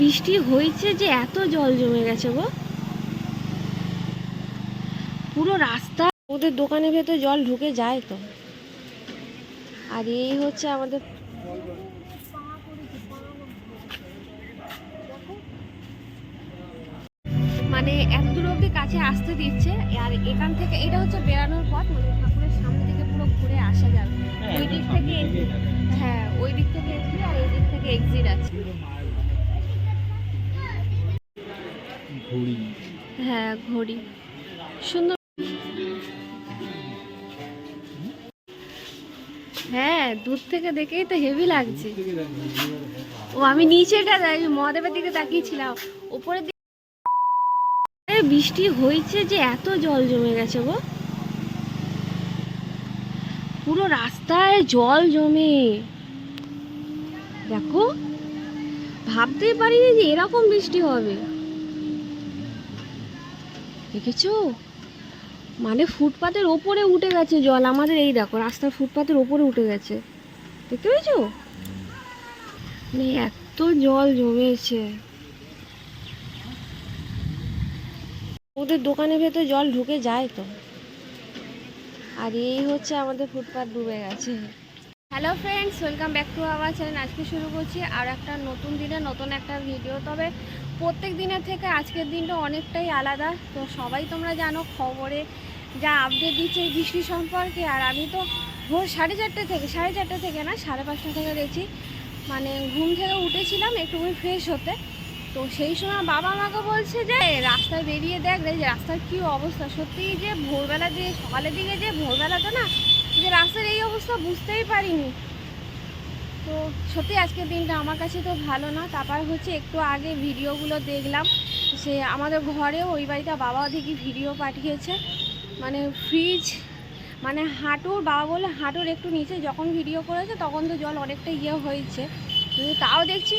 বৃষ্টি হয়েছে যে এত জল জমে গেছে গো। পুরো রাস্তা ওদের দোকানের ভেতর জল ঢুকে যায় তো। আর এই হচ্ছে আমাদের মানে এত দূর অব্দি কাছে আসতে দিচ্ছে আর এখান থেকে এটা হচ্ছে বেরানোর পথ মানে ঠাকুরের সামনে থেকে পুরো ঘুরে আসা যাবে। ওই দিক থেকে হ্যাঁ ওই দিক থেকে এক্সিট আর এই দিক থেকে এক্সিট আছে। ঘুড়ি। হ্যাঁ ঘড়ি। সুন্দর হ্যাঁ দূর থেকে দেখেই তো হেভি লাগছে। ও, আমি নিচেটা মহাদেবের দিকে তাকিয়েছিলাম। উপরের দিকে বৃষ্টি হয়েছে যে এত জল জমে গেছে গো। পুরো রাস্তায় জল জমে। দেখো, ভাবতেই পারিনি যে এরকম বৃষ্টি হবে। দেখেছ? মানে ফুটপাতের ওপরে উঠে গেছে জল। আমাদের এই দেখো, রাস্তার ফুটপাতের ওপরে উঠে গেছে। দেখতে পেয়েছ? মানে এত জল জমেছে। ওদের দোকানের ভেতর জল ঢুকে যায় তো। আর এই হচ্ছে আমাদের ফুটপাত ডুবে গেছে। Hello friends welcome back to our channel আজকে শুরু করছি আর একটা নতুন দিনে নতুন একটা ভিডিও তবে প্রত্যেক দিনের থেকে আজকের দিনটা অনেকটাই আলাদা। তো সবাই তোমরা জানো খবরে যা আপডেট দিচ্ছে এই বৃষ্টি সম্পর্কে। আর আমি তো ভোর সাড়ে চারটে থেকে, সাড়ে চারটে থেকে না, সাড়ে পাঁচটা থেকে দেখছি মানে ঘুম থেকে উঠেছিলাম একটুখানি ফ্রেশ হতে। তো সেই সময় বাবা আমাকে বলছে যে, রাস্তায় বেরিয়ে দেখ যে রাস্তার কী অবস্থা। সত্যিই যে ভোরবেলা দিয়ে সকালের দিকে যে ভোরবেলা তো না, যে রাস্তার এই অবস্থা বুঝতেই পারিনি। তো সত্যি আজকের দিনটা আমার কাছে তো ভালো না। তারপর হচ্ছে একটু আগে ভিডিওগুলো দেখলাম সে আমাদের ঘরেও ওই বাড়িতে বাবা দেখি ভিডিও পাঠিয়েছে। মানে ফ্রিজ মানে হাঁটুর, বাবা বলে হাঁটুর একটু নিচে, যখন ভিডিও করেছে তখন তো জল অনেকটা ইয়ে হয়েছে। তাও দেখছি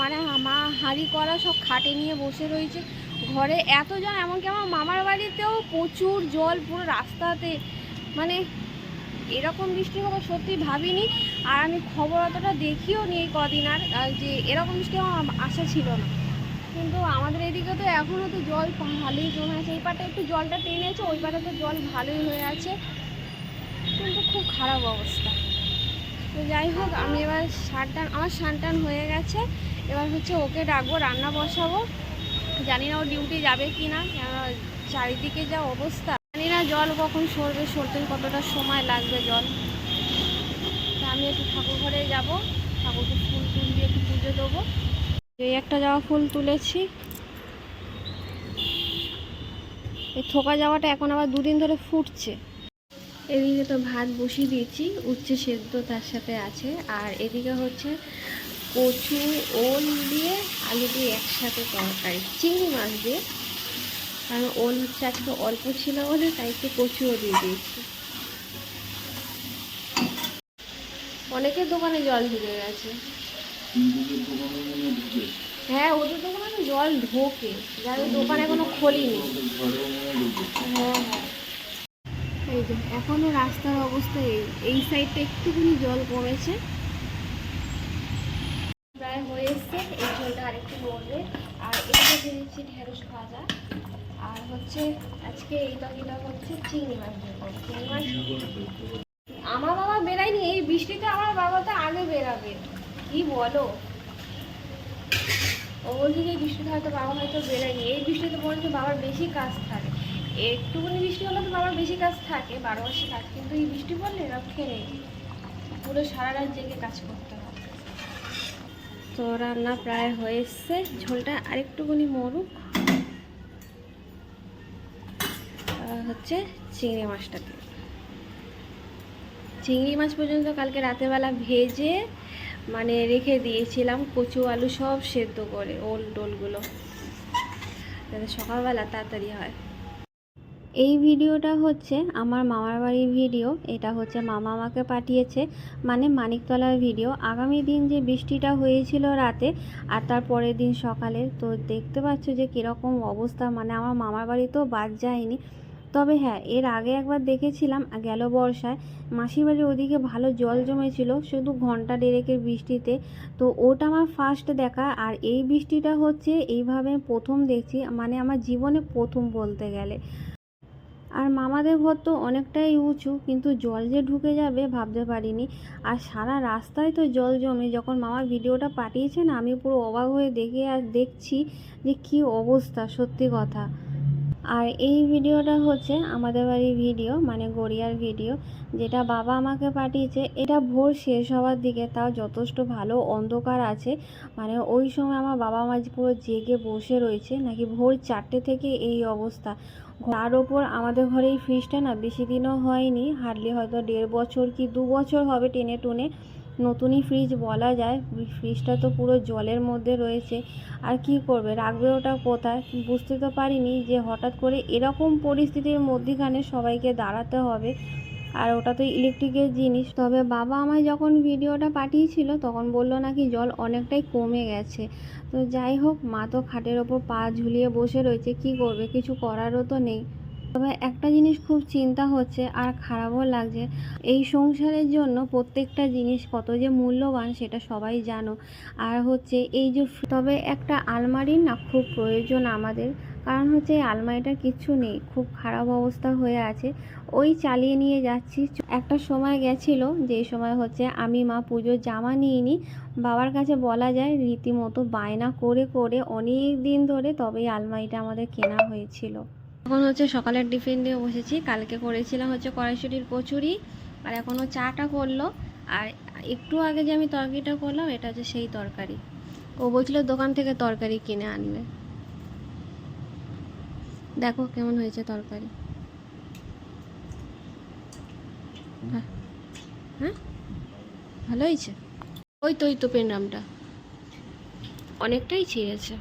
মানে মা হাঁড়ি করা সব খাটে নিয়ে বসে রয়েছে। ঘরে এত জল এমনকি আমার মামার বাড়িতেও প্রচুর জল, পুরো রাস্তাতে। মানে এরকম বৃষ্টি হবে সত্যি ভাবিনি, আর আমি খবর অতটা দেখিও নি এই কদিন আর যে এরকম বৃষ্টি হওয়ার আম- আশা ছিল না। কিন্তু আমাদের এদিকে তো এখনও তো জল ভালোই জমে আছে, এই পাটা একটু জলটা টেনেছে, ওই পাটা তো জল ভালোই হয়ে আছে। কিন্তু খুব খারাপ অবস্থা। তো যাই হোক, আমি এবার সান টান আমার সান টান হয়ে গেছে, এবার হচ্ছে ওকে ডাকবো, রান্না বসাবো। জানি না ও ডিউটি যাবে কি না চারিদিকে যা অবস্থা। জল কখন সরবে, সরতে কতটা সময় লাগবে জল? তা আমি একটু ঠাকুর ঘরে যাব। ঠাকুরকে ফুল টুল দিয়ে একটু পুজো দেবো। এই একটা যাওয়া ফুল তুলেছি। এই থোকা যাওয়াটা এখন আবার দুদিন ধরে ফুটছে। এদিকে তো ভাত বসিয়ে দিয়েছি, উচ্ছে সেদ্ধ তার সাথে আছে। আর এদিকে হচ্ছে কচু, ওল দিয়ে আলু দিয়ে একসাথে তরকারি। চিংড়ি মাছ দিয়ে কারণ ওল আজকে অল্প ছিল বলে তাই একটু কচুও দিয়ে দিয়েছি। অনেকের দোকানে জল ঢুকে গেছে। হ্যাঁ ওদের দোকানে জল ঢোকে, যাদের দোকান এখনও খোলিনি। হ্যাঁ হ্যাঁ। এই যে, এখনও রাস্তার অবস্থা এই এই সাইডটা একটুখানি জল কমেছে। প্রায় হয়ে এসছে। এই জলটা আরেকটু মরবে আর এদিকে দিয়েছি ঢেঁড়স ভাজা। আর হচ্ছে আজকে এই তরকারিটা হচ্ছে চিংড়ি মাছ। চিংড়ি মাছ আমার বাবা বেরায়নি। এই বৃষ্টিতে আমার বাবা তো আগে বেরাবে। কি বলো? ও বলছে যে বৃষ্টিতে হয়তো বাবা হয়তো বেরোয়নি। এই বৃষ্টিতে হচ্ছে বাবার বেশি কাজ থাকে। একটুখানি বৃষ্টি হলে তো বাবার বেশি কাজ থাকে, বারো মাসে কাজ। কিন্তু এই বৃষ্টি পড়লে রক্ষে নেই। পুরো সারা রাত জেগে কাজ করতে হয়। তো রান্না প্রায় হয়ে এসছে ঝোলটা আরেকটুখানি মরুক। হচ্ছে চিংড়ি মাছটা দিয়ে চিংড়ি মাছ পর্যন্ত কালকে রাতেরবেলা ভেজে মানে রেখে দিয়েছিলাম কচু, আলু সব সেদ্ধ করে, ওল টোলগুলো। যাতে সকালবেলা তাড়াতাড়ি হয়। এই ভিডিওটা হচ্ছে আমার মামার বাড়ির ভিডিও। এটা হচ্ছে মামা আমাকে পাঠিয়েছে মানে মানিকতলার ভিডিও। আগামী দিন যে বৃষ্টিটা হয়েছিল রাতে আর তার পরের দিন সকালে, তো দেখতে পাচ্ছ যে কীরকম অবস্থা। মানে আমার মামার বাড়িতেও বাদ যায়নি। তবে হ্যাঁ এর আগে একবার দেখেছিলাম, গেল বর্ষায়। মাসির বাড়ির ওদিকে ভালো জল জমেছিল, শুধু ঘণ্টা দেড়েকের বৃষ্টিতে। তো ওটা আমার ফার্স্ট দেখা। আর এই বৃষ্টিটা হচ্ছে, এইভাবে প্রথম দেখছি মানে আমার জীবনে প্রথম বলতে গেলে। আর মামাদের ঘর তো অনেকটাই উঁচু, কিন্তু জল যে ঢুকে যাবে ভাবতে পারিনি। আর সারা রাস্তায় তো জল জমে, যখন মামা ভিডিওটা পাঠিয়েছে না আমি পুরো অবাক হয়ে দেখে আর দেখছি যে কি অবস্থা, সত্যি কথা। আর এই ভিডিওটা হচ্ছে আমাদের বাড়ির ভিডিও মানে গড়িয়ার ভিডিও, যেটা বাবা আমাকে পাঠিয়েছে। এটা ভোর শেষ হওয়ার দিকে, তাও যথেষ্ট ভালো অন্ধকার আছে। মানে ওই সময় আমার বাবা মা পুরো জেগে বসে রয়েছে, নাকি ভোর চারটে থেকে এই অবস্থা। তার ওপর আমাদের ঘরে এই ফ্রিজটা না, বেশি দিনও হয়নি। হার্ডলি হয়তো দেড় বছর কি দু বছর হবে টেনে টুনে। নতুনই ফ্রিজ বলা যায়। ফ্রিজটা তো পুরো জলের মধ্যে রয়েছে। আর কি করবে? রাখবে ওটা কোথায়? বুঝতে তো পারিনি যে হঠাৎ করে এরকম পরিস্থিতির মধ্যিখানে সবাইকে দাঁড়াতে হবে। আর ওটা তো ইলেকট্রিকের জিনিস। তবে বাবা আমায় যখন ভিডিওটা পাঠিয়েছিল, তখন বলল নাকি জল অনেকটাই কমে গেছে। তো যাই হোক, মা তো খাটের ওপর পা ঝুলিয়ে বসে রয়েছে। কি করবে? কিছু করারও তো নেই। তবে একটা জিনিস খুব চিন্তা হচ্ছে আর খারাপও লাগছে। এই সংসারের জন্য প্রত্যেকটা জিনিস কত যে মূল্যবান সেটা সবাই জানো। আর হচ্ছে এই যে তবে একটা আলমারির না খুব প্রয়োজন আমাদের। কারণ হচ্ছে এই আলমারিটার কিচ্ছু নেই, খুব খারাপ অবস্থা হয়ে আছে। ওই চালিয়ে নিয়ে যাচ্ছি। একটা সময় গেছিল, যে সময় হচ্ছে আমি মা পুজোর জামা নিয়ে নিই বাবার কাছে বলা যায় রীতিমতো বায়না করে করে অনেক দিন ধরে তবে এই আলমারিটা আমাদের কেনা হয়েছিল। এখন হচ্ছে সকালের টিফিন দিয়ে বসেছি। কালকে করেছিলাম হচ্ছে কড়াইশুটির কচুরি, আর এখনও চাটা করল। আর একটু আগে যে আমি তরকারিটা করলাম, এটা হচ্ছে সেই তরকারি। ও বলছিল দোকান থেকে তরকারি কিনে আনবে। দেখো কেমন হয়েছে তরকারি। হ্যাঁ। হ্যাঁ? ভালো হয়েছে? ওই তো ওই তো পেনড্রামটা। অনেকটাই ছিঁড়েছে।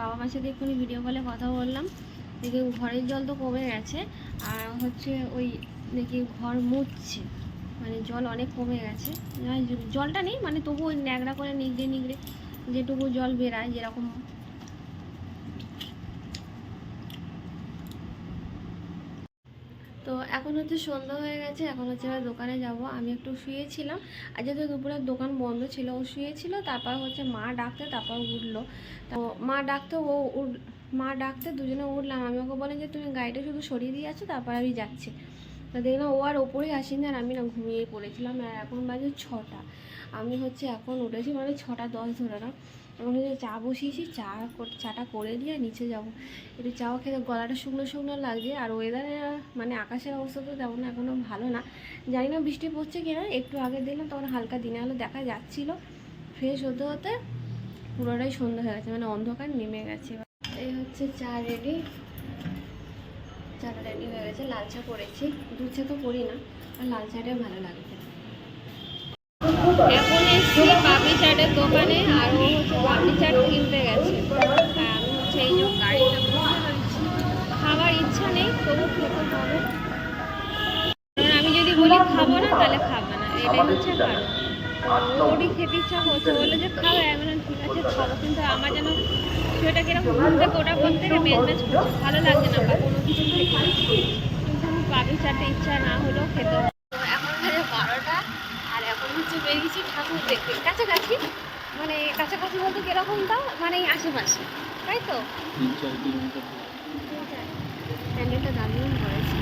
বাবা মার সাথে এক্ষুনি ভিডিও কলে কথা বললাম। দেখি ঘরের জল তো কমে গেছে, আর হচ্ছে ওই দেখি ঘর মুছছে মানে জল অনেক কমে গেছে। জলটা নেই মানে তবু ওই ন্যাকড়া করে নিগড়ে নিগড়ে যেটুকু জল বেরায়, যেরকম তো এখন হচ্ছে সন্ধ্যা হয়ে গেছে, এখন হচ্ছে এবার দোকানে যাব। আমি একটু শুয়েছিলাম, আর যেহেতু দুপুরের দোকান বন্ধ ছিল, ও শুয়েছিল, তারপর হচ্ছে মা ডাকতে তারপর উঠল। তো মা ডাকতে ও মা ডাকতে দুজনে উঠলাম। আমি ওকে বলেন যে, তুমি গাড়িটা শুধু সরিয়ে দিয়ে আছো তারপর আমি যাচ্ছি। তো দেখলাম ও আর ওপরেই আসেনি, আর আমি না ঘুমিয়ে পড়েছিলাম। আর এখন বাজে ছটা। আমি হচ্ছে এখন উঠেছি মানে ছটা দশ ধরে না। এখন যে চা বসিয়েছি চা চাটা করে দিয়ে নিচে যাব। একটু চাও খেতে গলাটা শুকনো শুকনো লাগছে। আর ওয়েদারে মানে আকাশের অবস্থা তো তেমন এখনও ভালো না। জানি না বৃষ্টি পড়ছে কিনা, একটু আগে দিলাম তখন হালকা দিনে আলো দেখা যাচ্ছিল। ফ্রেশ হতে হতে পুরোটাই সন্ধ্যা হয়ে গেছে মানে অন্ধকার নেমে গেছে। এই হচ্ছে চা রেডি চাটা রেডি হয়ে গেছে, লাল চা করেছি। দুধ চা তো করি না, আর লাল চাটাই ভালো লাগে। এখন এসছি পাপড়ি চাটের দোকানে আর ও হচ্ছে পাপড়ি চাট কিনতে গেছে। আমি হচ্ছে এই যে গাড়িটা বসে রয়েছি খাবার ইচ্ছা নেই, তবু খেতে হবে। কারণ আমি যদি বলি খাব না, তাহলে খাবে না। এটাই হচ্ছে কারণ। ওরই খেতে ইচ্ছা করছে। বলল যে খাবে আমি ঠিক আছে, খাব। কিন্তু আমার যেন সেটা কীরকম ঘুম থেকে ওটা থেকে মেজ মেজ ভালো লাগছে না বা কোনো কিছু থেকে কিন্তু পাপড়ি চাটে ইচ্ছা না হলেও খেতে হবে তো এখন বাজে বারোটা আর এখন হচ্ছে বেরিয়েছি ঠাকুর দেখতে। কাছাকাছি? মানে কাছাকাছি বলতে কীরকম তাও? মানে এই আশেপাশে। তাই তো? প্যান্ডেলটা দারুণ করেছে।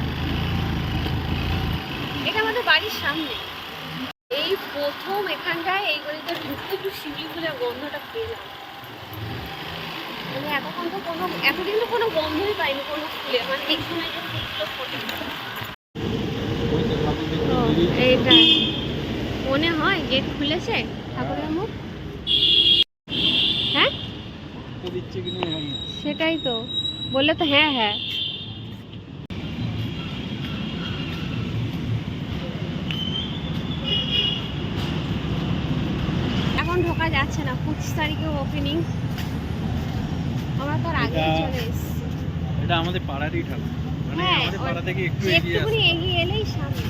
এটা আমাদের বাড়ির সামনে। এই প্রথম এখানটায় এই গলিতে ঢুকতে একটু শিউলি ফুলের গন্ধটা পেলাম। মানে এতক্ষণ তো কোনো এতদিন তো কোনো গন্ধই পাইনি কোনো ফুলে। মানে এই সময় যে ফুলগুলো ফোটে। এইটা। মনে হয় গেট খুলেছে? ঠাকুরের মুখ হ্যাঁ। সেটাই তো। বললে তো হ্যাঁ হ্যাঁ। এখন ঢোকা যাচ্ছে না পঁচিশ তারিখে ওপেনিং আমরা তো আর আগে চলে এসেছি। এটা আমাদের পাড়ারই ঠাকুর। মানে হ্যাঁ, আমাদের পাড়া থেকে একটু এগিয়ে এলেই সামনে।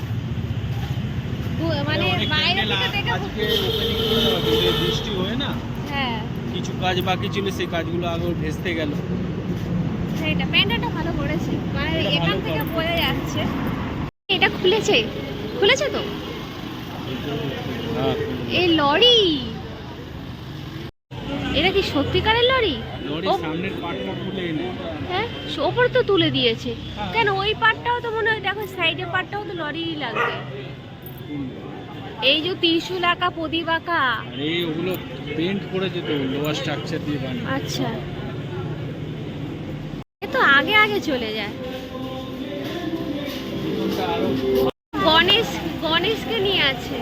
মানে বাইরে থেকে দেখে আজকে ওপেনিং কিন্তু বৃষ্টি হয়ে না? হ্যাঁ। কিছু কাজ বাকি ছিল সেই কাজগুলো আগে ভেস্তে গেল। ভালো করেছে। মানে এখান থেকে বোঝা যাচ্ছে। এটা খুলেছে? খুলেছে তো? হ্যাঁ এই লরি! এটা কি সত্যিকারের লরি? লরির ও সামনের পাটটা খুলে হ্যাঁ? ওপরে তো তুলে দিয়েছে। হ্যাঁ। কেন? ওই পাটটাও তো মনে হয় দেখো সাইডের পাটটাও তো লরিই লাগবে। এই যে ত্রিশুল আঁকা প্রদীপ আঁকা। আরে ওগুলো পেন্ট করেছে তো লোয়ার স্ট্রাকচার দিয়ে বানিয়ে। আচ্ছা। এ তো আগে আগে চলে যায়। গণেশ গণেশকে নিয়ে আছে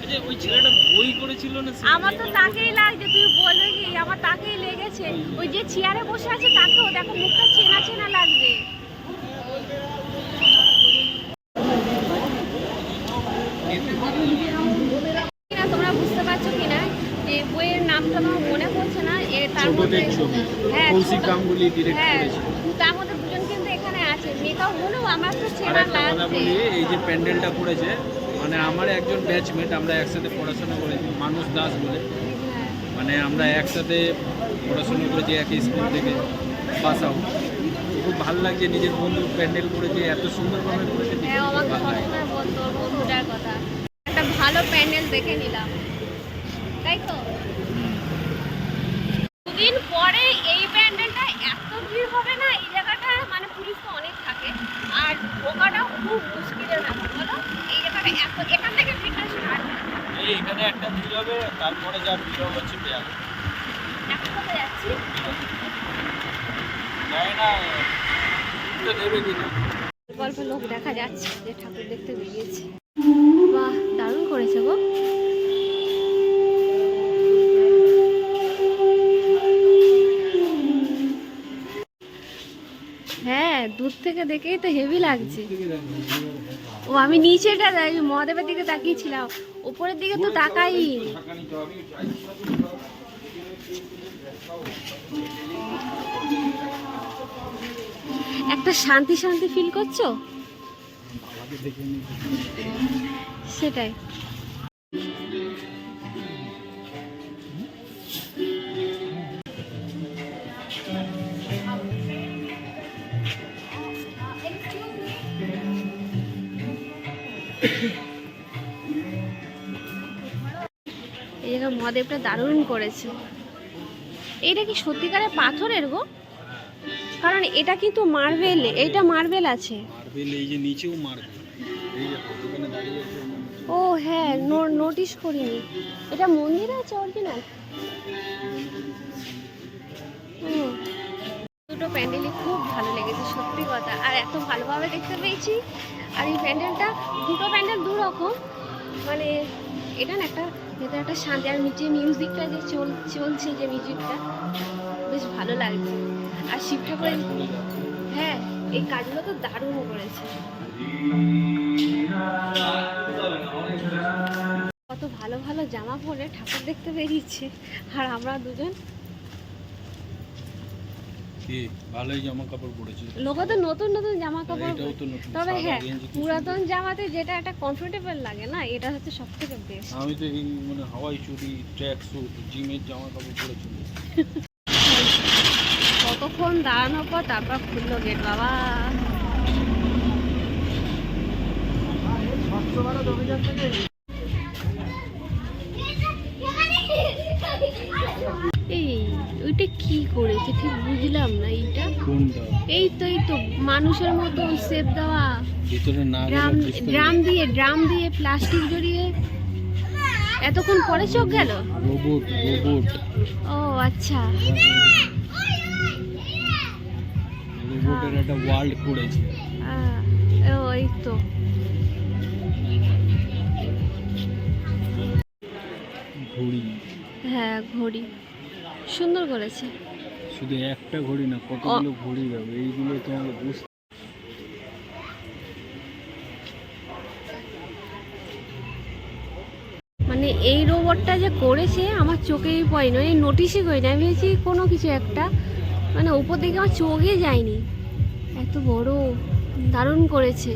আচ্ছা ওই ছেলেটা বই করেছিল না সে? আমার তো তাকেই লাগছে তুই বলবে কি? আমার তাকেই লেগেছে। ওই যে চেয়ারে বসে আছে তাকেও দেখো মুখটা চেনা চেনা লাগবে তোমরা বুঝতে পারছ কিনা? যে বইয়ের নামটা আমার মনে পড়ছে না এ তার মধ্যে হ্যাঁ, গাঙ্গুলি ডিরেক্ট হ্যাঁ করেছে। তার মধ্যে দুজন কিন্তু এখানে আছে। মেকআপ হলেও আমার তো চেনা লাগছে। এই যে প্যান্ডেলটা করেছে মানে আমার একজন ব্যাচমেট আমরা একসাথে পড়াশোনা করেছি মানুষ দাস বলে। মানে আমরা একসাথে পড়াশোনা করেছি একই স্কুল থেকে পাস আউট খুব ভালো লাগছে নিজের বন্ধু প্যান্ডেল করেছে এত সুন্দরভাবে করেছে হ্যাঁ ভালো প্যান্ডেল দেখে নিলাম। তাই তো দুদিন পরে এই প্যান্ডেলটা এত ভিড় হবে না এই জায়গাটা মানে পুলিশ তো অনেক থাকে আর ঢোকাটাও খুব মুশকিলের ব্যাপার বলো এই জায়গাটা এত এখান থেকে ভিড়টা স্টার্ট এই এখানে একটা ভিড় হবে তারপরে যা ভিড় হবে দেবে কিনা গল্প লোক দেখা যাচ্ছে যে ঠাকুর দেখতে বেরিয়েছে। বাহ দারুণ করেছে গো। থেকে দেখেই তো হেভি লাগছে। ও, আমি নিচেটা মহাদেবের দিকে তাকিয়েছিলাম। উপরের দিকে তো তাকাই। একটা শান্তি শান্তি ফিল করছ? সেটাই। মহাদেবটা দারুণ করেছে এটা কি সত্যিকারের পাথরের গো? কারণ এটা কিন্তু মার্বেল এইটা মার্বেল আছে। মার্বেল এই যে নিচেও মার্বেল। ও হ্যাঁ নো- নোটিস করিনি। এটা মন্দির আছে অরিজিনাল? দুটো প্যান্ডেলই খুব ভালো লেগেছে সত্যি কথা। আর এত ভালোভাবে দেখতে পেয়েছি। আর এই প্যান্ডেলটা দুটো প্যান্ডেল দু রকম মানে এটা না একটা ভেতরে একটা শান্তি আর নিচে মিউজিকটা যে চল, চলছে যে মিউজিকটা, বেশ ভালো লাগছে। আর শিব ঠাকুরের হ্যাঁ এই কাজগুলো তো দারুণ করেছে। কত ভালো ভালো জামা পরে ঠাকুর দেখতে বেরিয়েছে। আর আমরা দুজন কি ভালোই জামা কাপড় পরেছে লোকে তো নতুন নতুন জামা কাপড় এটাও তো নতুন তবে হ্যাঁ পুরাতন জামাতে যেটা একটা কমফোর্টেবল লাগে না এটা হচ্ছে সব থেকে বেস্ট আমি তো এই মানে হাওয়াই চুড়ি ট্র্যাক স্যুট জিমের জামা কাপড় পরে চলে কতক্ষণ দাঁড়ানোর পর তারপর খুললো গেট বাবা। এই ওইটা কি করেছে? ঠিক বুঝলাম না এইটা। এই তো এই তো মানুষের মতো শেপ দেওয়া। ড্রাম ড্রাম দিয়ে ড্রাম দিয়ে প্লাস্টিক জড়িয়ে। এতক্ষণ পরে চোখ গেল রোবট রোবট ও আচ্ছা। রোবটের একটা ওয়ার্ল্ড করেছে। তো। ঘড়ি। হ্যাঁ ঘড়ি। সুন্দর করেছে। শুধু একটা ঘড়ি না কতগুলো ঘড়ি যাবে এইগুলো তোমাকে বুঝতে মানে এই রোবটটা যে করেছে আমার চোখেই পড়েনি মানে নোটিশই করিনি। আমি ভেবেছি কোনো কিছু একটা। মানে উপর দিকে আমার চোখে যায়নি। এত বড় দারুণ করেছে।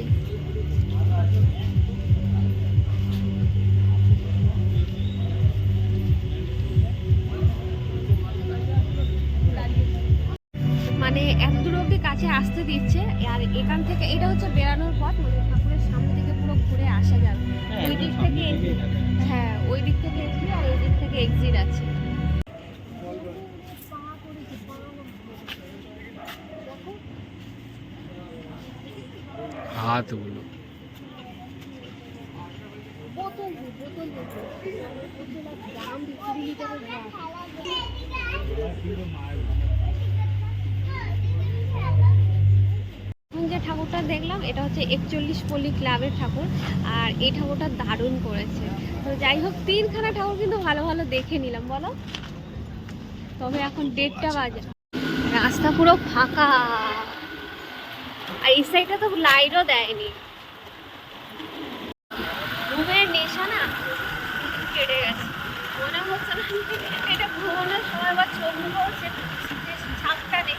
কাছে আসতে দিচ্ছে আর এখান থেকে এটা হচ্ছে বেরানোর পথ মানে ঠাকুরের সামনে থেকে পুরো ঘুরে আসা যাবে। ওই দিক থেকে হ্যাঁ ওই দিক থেকে এক্সিট আর এই দিক থেকে এক্সিট আছে। হাতগুলো বোতল। দেখলাম এটা হচ্ছে একচল্লিশ পল্লী ক্লাবের ঠাকুর আর এই ঠাকুরটা দারুণ করেছে। তো যাই হোক তিনখানা ঠাকুর কিন্তু ভালো ভালো দেখে নিলাম বলো? তবে এখন দেড়টা বাজে। রাস্তা পুরো ফাঁকা। আর এই সাইডটা তো লাইটও দেয়নি। ঘুমের নেশা না? কেটে গেছে। মনে হচ্ছে না এটা ঘুমানোর সময় বা হচ্ছে ছাপটা নেই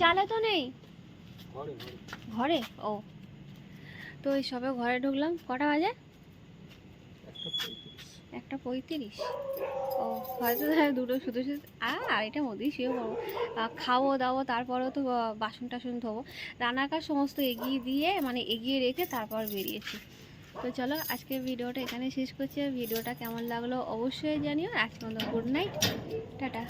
চালে তো নেই? ঘরে ও। তো এই সবে ঘরে ঢুকলাম। কটা বাজে? একটা পঁয়ত্রিশ। ও হয়তো দুটো শুধু শুধু আর এটা মধ্যেই শুয়ে পড়ব। খাব দাবো তারপরেও তো বাসন টাসন ধোবো। রান্নাকার সমস্ত এগিয়ে দিয়ে মানে এগিয়ে রেখে তারপর বেরিয়েছি। তো চলো আজকের ভিডিওটা এখানে শেষ করছি। ভিডিওটা কেমন লাগল অবশ্যই জানিও। আজকে মতো গুড নাইট। টাটা।